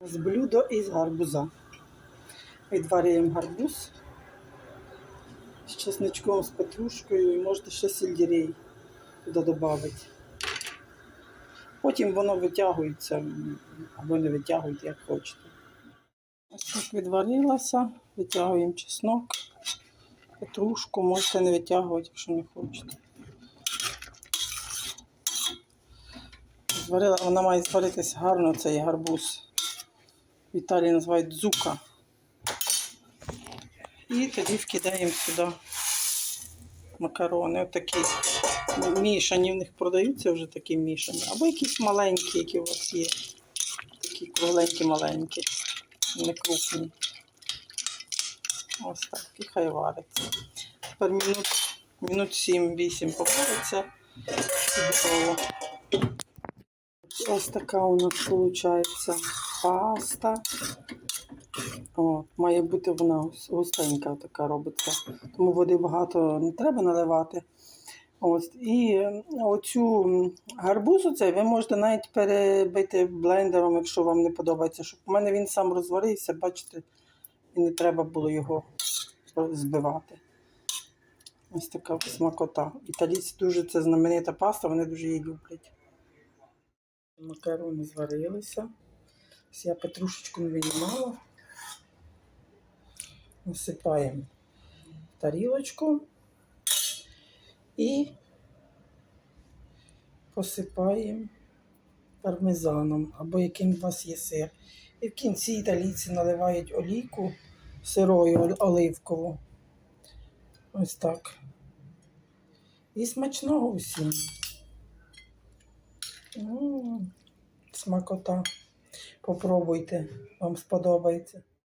З блюдо із гарбуза. Відварюємо гарбуз з чесничком, з петрушкою і можете ще сельдерей туди додати. Потім воно витягується або не витягуєте, як хочете. Ось так відварилося, витягуємо чеснок, петрушку, можете не витягувати, якщо не хочете. Зварила, вона має зваритися гарно, цей гарбуз. В Італії називають дзука. І тоді вкидаємо сюди макарони. Отакі мішані, в них продаються вже такі мішані. Або якісь маленькі, які у вас є. Такі кругленькі маленькі, не крупні. Ось так, і хай вариться. Тепер минут, минут 7-8 повариться і готово. Ось така у нас виходить паста. От, має бути вона густенька така робиться. Тому води багато не треба наливати. Ось, і оцю м, гарбуз оцей ви можете навіть перебити блендером, якщо вам не подобається. Щоб у мене він сам розварився, бачите, і не треба було його збивати. Ось така смакота. Італійці дуже це знаменита паста, вони дуже її люблять. Макарони зварилися. Я петрушечку не винімала. Насипаємо тарілочку і посипаємо пармезаном або яким у вас є сир. І в кінці італійці наливають олійку сирою оливкову. Ось так. І смачного усім. М, Смакота. Попробуйте, вам сподобається.